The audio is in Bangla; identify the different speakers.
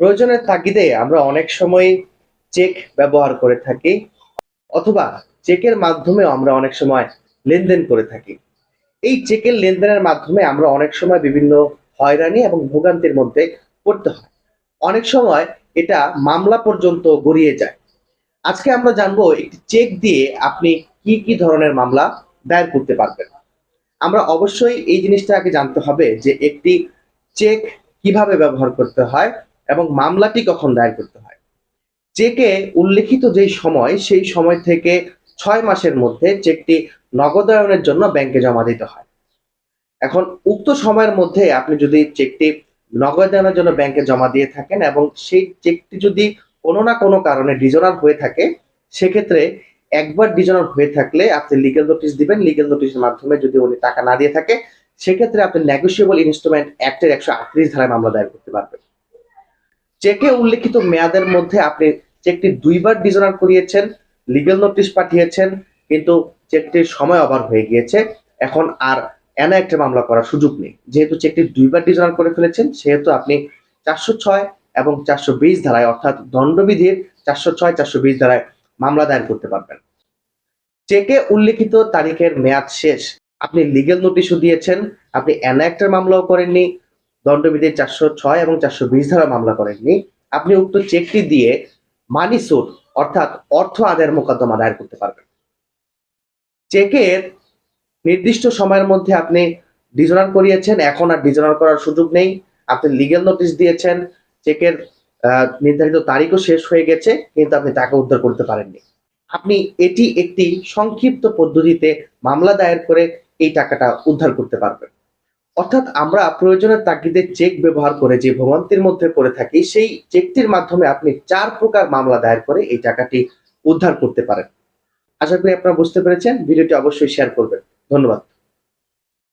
Speaker 1: প্রয়োজনের তাগিদে আমরা অনেক সময় চেক ব্যবহার করে থাকি, অথবা চেকের মাধ্যমে আমরা অনেক সময় লেনদেন করে থাকি। এই চেকের লেনদেনের মাধ্যমে আমরা অনেক সময় বিভিন্ন হয়রানি এবং ভোগান্তির মধ্যে পড়তে হয়। অনেক সময় এটা মামলা পর্যন্ত গড়িয়ে যায়। আজকে আমরা জানব একটি চেক দিয়ে আপনি কি কি ধরনের মামলা দায়ের করতে পারবেন। আমরা অবশ্যই এই জিনিসটা আগে জানতে হবে যে একটি চেক কীভাবে ব্যবহার করতে হয় এবং মামলাটি কখন দায়ের করতে হয়। চেকে উল্লেখিত যেই সময়, সেই সময় থেকে ছয় মাসের মধ্যে চেকটি নগদায়নের জন্য ব্যাংকে জমা দিতে হয়। এখন উক্ত সময়ের মধ্যে আপনি যদি চেকটি নগদায়নের জন্য ব্যাংকে জমা দিয়ে থাকেন এবং সেই চেকটি যদি কোনো না কোনো কারণে ডিজনার হয়ে থাকে, সেক্ষেত্রে একবার ডিজনার হয়ে থাকলে আপনি লিগেল নোটিশ দিবেন। লিগেল নোটিশের মাধ্যমে যদি উনি টাকা না দিয়ে থাকে, সেক্ষেত্রে আপনি নেগোসিয়েবল ইনস্ট্রুমেন্ট অ্যাক্টের একশো আটত্রিশ ধারায় মামলা দায়ের করতে পারবেন। চেকে উল্লেখিত মেয়াদের মধ্যে আপনি চেকটি দুইবার ডিজনার করিয়েছেন লিগেল নোটিশ পাঠিয়েছেন, কিন্তু চেকটির সময় ওভার হয়ে গিয়েছে। এখন আর এনা একটা মামলা করার সুযোগ নেই। যেহেতু চেকটি দুইবার ডিজনার করে ফেলেছেন, সেহেতু আপনি চারশো ছয় এবং চারশো বিশ ধারায়, অর্থাৎ দণ্ডবিধির চারশো ছয়, চারশো বিশ ধারায় মামলা দায়ের করতে পারবেন। চেকে উল্লেখিত তারিখের মেয়াদ শেষ। আপনি লিগেল নোটিশও দিয়েছেন, আপনি এনা একটার মামলাও করেননি দণ্ডবিধির চারশো ছয় এবং চারশো বিশ ধারা মামলা করেননি। আপনি উক্ত চেকটি দিয়ে মানি সুট অর্থাৎ অর্থ আদায়ের মোকদ্দমা দায়ের করতে পারবেন। চেকের নির্দিষ্ট সময়ের মধ্যে আপনি ডিজনার করিয়েছেন, এখন আর ডিজনার করার সুযোগ নেই। আপনি লিগেল নোটিশ দিয়েছেন চেকের নির্ধারিত তারিখও শেষ হয়ে গেছে, কিন্তু আপনি টাকা উদ্ধার করতে পারেননি। আপনি এটি একটি সংক্ষিপ্ত পদ্ধতিতে মামলা দায়ের করে এই টাকাটা উদ্ধার করতে পারবেন। অর্থাৎ আমরা প্রয়োজনের তাগিদে চেক ব্যবহার করে যে ভবন্তির মধ্যে পড়ে থাকি, সেই চেকটির মাধ্যমে আপনি চার প্রকার মামলা দায়ের করে এই টাকাটি উদ্ধার করতে পারেন। আশা করি আপনারা বুঝতে পেরেছেন। ভিডিওটি অবশ্যই শেয়ার করবেন। ধন্যবাদ।